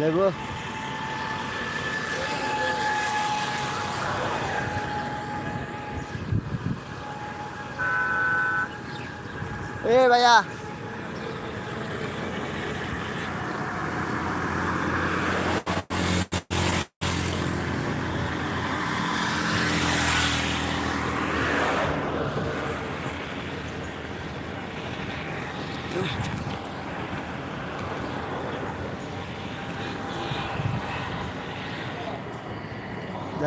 যাব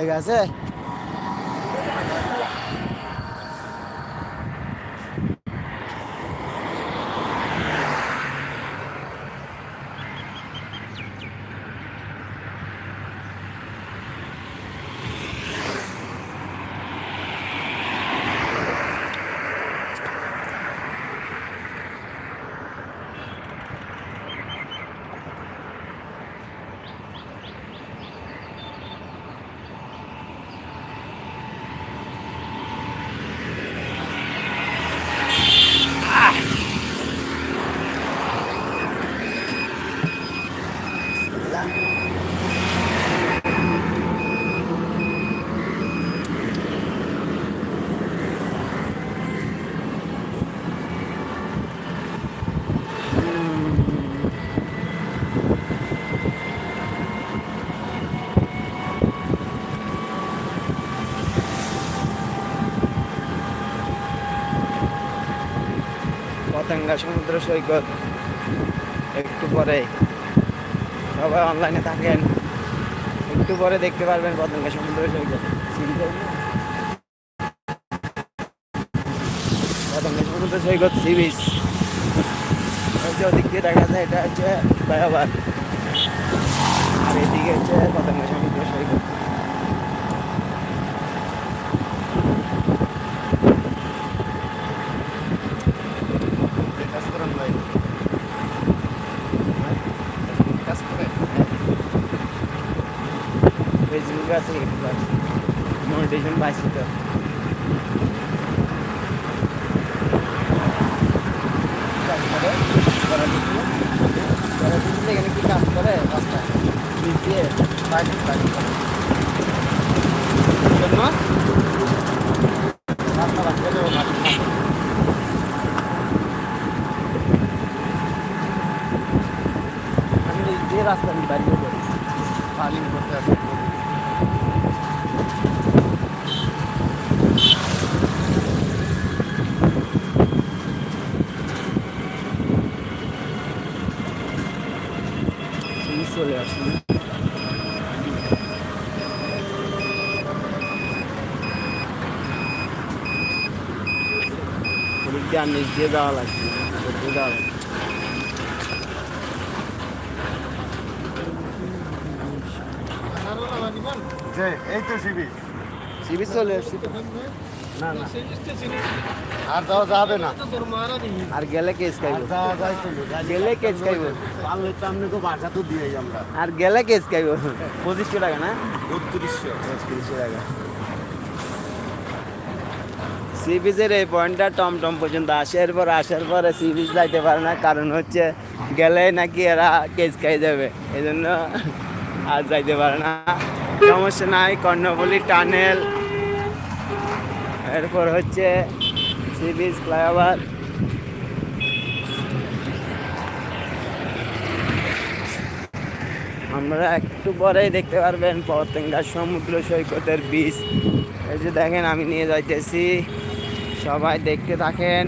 জায়গা আছে পতেঙ্গা সমুদ্র সৈকত। একটু পরে সবাই অনলাইনে থাকেন। একটু পরে দেখতে পারবেন পতেঙ্গা সমুদ্র সৈকত। পতেঙ্গা সমুদ্র সৈকত সি বিচ ওদিক দিয়ে দেখা যায়, এটা হচ্ছে দয়াবাদ আর এদিকে হচ্ছে পতেঙ্গা সমুদ্র সৈকত কাজ করেন ভাই কাজ করে ফেসবুকে আছে মনিটেশন পাইছি তো এখানে কি কাজ করে রাস্তা দিয়ে বাড়ি জন্য রাস্তা বাদ করে ও মাটি খাবে। আমি নিচ দিয়ে রাস্তা বাড়ি করে পানি করতে আসে সিরিজ চলে দিয়ে আর নিচ দিয়ে যাওয়া লাগছে যাওয়া লাগছে যে এই তো শিবি সিরিজ চলে আসছে না না। আর যাওয়া যাবে না। আর গেলে কেস খাইব। গেলে কেস খাইব। পারলে তো বাসা তো দিয়েই আমরা। আর গেলে কেস খাইব। পঁচিশশো টাকা না? বত্রিশশো। পঁচিশশো টাকা। সি বিচের এই পয়েন্টটা টমটম পর্যন্ত আসে। এরপর আসার পরে সি বিচ যাইতে পারে না। কারণ হচ্ছে গেলে নাকি এরা কেস খাই যাবে। এই জন্য আর যাইতে পারে না। সমস্যা নাই। কর্ণফুলি টানেল এরপর হচ্ছে সি বিচ ফ্লাইওভার আমরা একটু পরেই দেখতে পারবেন পতেঙ্গা সমুদ্র সৈকতের বীজ এই যে দেখেন, আমি নিয়ে যাইতেছি। সবাই দেখতে থাকেন।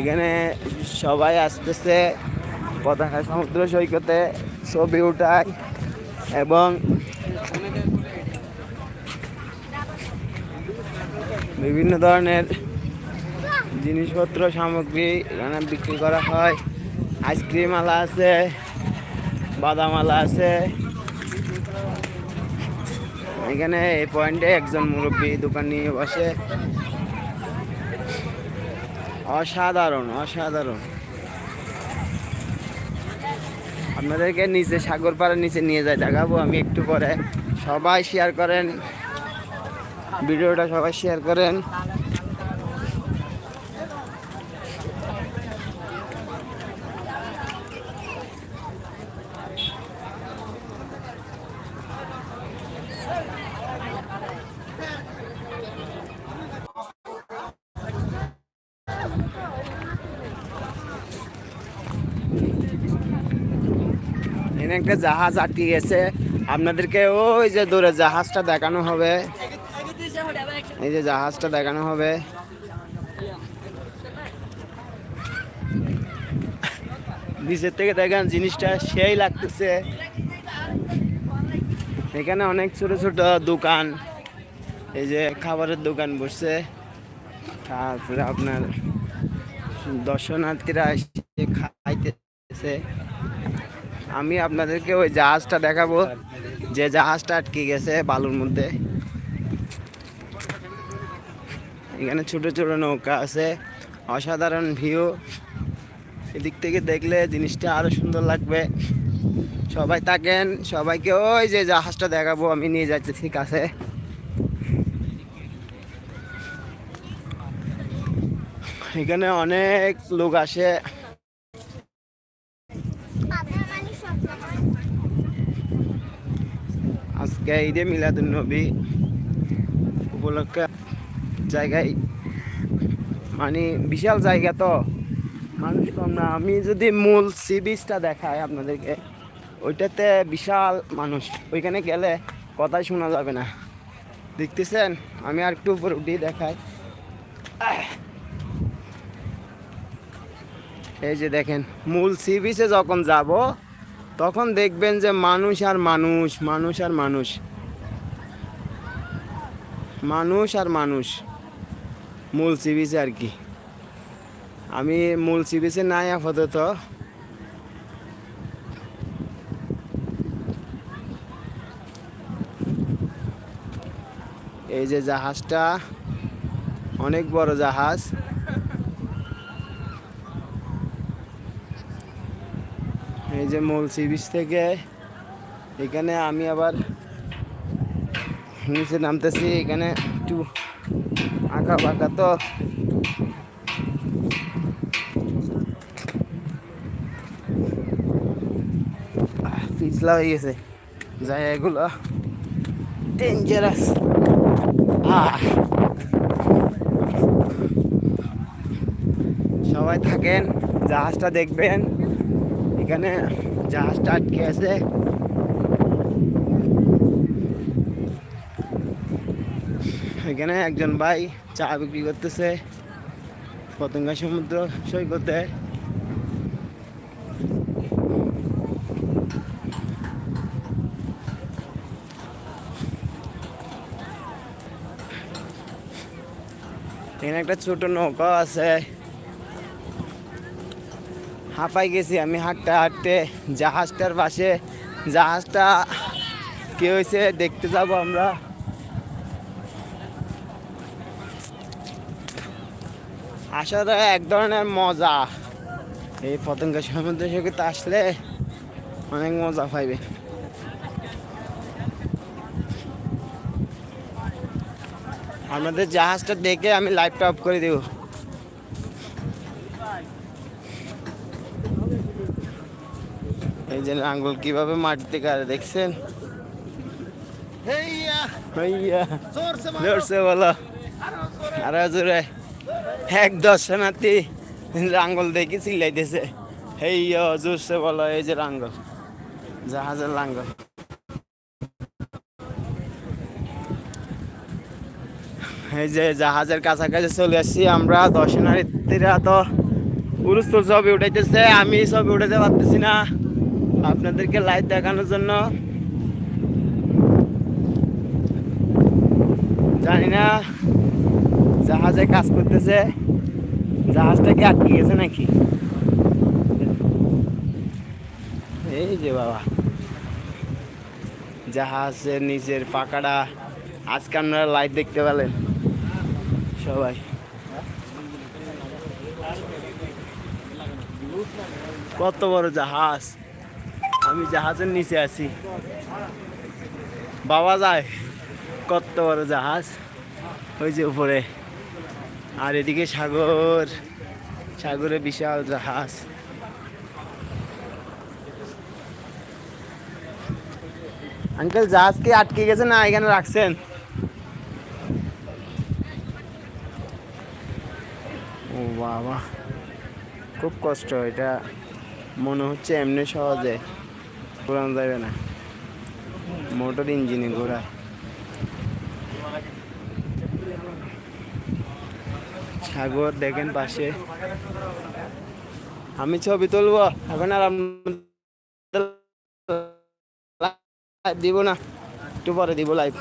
এখানে সবাই আসতেছে পতাকা সমুদ্র সৈকতে, ছবি উঠায় এবং বিভিন্ন ধরনের জিনিসপত্র, সামগ্রী এখানে বিক্রি করা হয়। আইসক্রিম আলা আছে বাদাম আলা আছে। এখানে এই পয়েন্টে একজন মুরব্বী দোকান নিয়ে বসে। অসাধারণ অসাধারণ। আপনাদেরকে নিচে সাগর পাড়ার নিচে নিয়ে যাই, দেখাবো আমি একটু পরে। সবাই শেয়ার করেন। ভিডিওটা সবাই শেয়ার করেন। এখানে একটা জাহাজ আটকে গেছে। আপনাদেরকে ওই যে দূরে জাহাজটা দেখানো হবে। এই যে জাহাজটা দেখানো হবে। নিচের থেকে দেখেন জিনিসটা সেই লাগতেছে। এখানে অনেক ছোট ছোট দোকান। এই যে খাবারের দোকান বসছে। তারপরে আপনার দর্শনার্থীরা এসে খাইতেছে। আমি আপনাদেরকে ওই জাহাজটা দেখাবো। যে জাহাজটা আটকে গেছে বালুর মধ্যে। এখানে ছোট ছোট নৌকা আছে, অসাধারণ ভিউ। এদিক থেকে দেখলে জিনিসটা আরও সুন্দর লাগবে। সবাই থাকেন, সবাইকে ওই যে জাহাজটা দেখাবো, আমি নিয়ে যাচ্ছি, ঠিক আছে? এখানে অনেক লোক আসে। আজকে ঈদে উপলক্ষে জায়গায় মানে বিশাল জায়গা তো, মানুষ কম না। আমি যদি মূল সি বিচটা দেখাই আপনাদেরকে, ওইটাতে বিশাল মানুষ, ওইখানে গেলে কথাই শোনা যাবে না। দেখতেছেন? আমি আর একটু উপর উঠিয়ে দেখাই। এই যে দেখেন, মূল সি বিচে যখন যাব তখন দেখবেন যে মানুষ আর মানুষ মানুষ আর মানুষ। মানুষ আর মানুষ। মূল সি বিচে আর কি। আমি মূল সি বিচে নাই আপাতত। এই যে জাহাজটা, অনেক বড় জাহাজ। এই যে মূল সি বিচ থেকে। এখানে আমি আবার নিচে নামতেছি, এখানে একটু আঁকা বাঁকা তো। পিছলা হয়ে গেছে। জায়গাগুলো ডেঞ্জারাস সবাই থাকেন, জাহাজটা দেখবেন। এখানে জাহাজটা আটকে আছে এখানে একজন ভাই চা বিক্রি করতেছে পতঙ্গা সমুদ্র সৈকতে। এখানে একটা ছোট নৌকা আছে। হাঁপাই গেছি আমি, হাঁটতে হাঁটতে। জাহাজটার পাশে, জাহাজটা কি হয়েছে দেখতে যাব আমরা। আসলে এক ধরনের মজা। এই পতঙ্গ সমুদ্র সৈকতে আসলে অনেক মজা পাইবে। আমাদের জাহাজটা দেখে আমি লাইভটা অফ করে দেবো। এই যে আঙ্গুল কীভাবে মাটিতে কারে দেখছেন? আরও জোরে। এক দর্শনার্থী লাঙ্গল দেখি চিল্লাইতেছে। হেইয়া জোরসে বলো এই যে লাঙ্গল জাহাজের লাঙ্গল এই যে জাহাজের কাছাকাছি চলে আসছি আমরা। দর্শনার্থীরা তো উরুস্তুল ছবি উঠাইতেছে আমি ছবি উঠাতে পারতেছি না। আপনাদেরকে লাইভ দেখানোর জন্য। জানি না জাহাজে কাজ করতেছে। জাহাজটা কি আটকে গেছে নাকি? এই যে বাবা। জাহাজের নিচের পাকাটা আজকে আপনারা লাইভ দেখতে পেলেন। সবাই। কত বড় জাহাজ। আমি জাহাজের নিচে আছি। বাবা যায়, কত বড় জাহাজ। ওই যে উপরে। আর এদিকে সাগর, সাগরে বিশাল জাহাজ। আঙ্কেল, জাহাজ কি আটকে গেছে না এখানে রাখছেন? ও বাবা, খুব কষ্ট। এটা মনে হচ্ছে এমনি সহজে। ঘোরানো যাবে না। মোটর ইঞ্জিনে সাগর দেখেন পাশে। আমি ছবি তুলবো, এখন আর দিব না, একটু পরে দিব লাইভ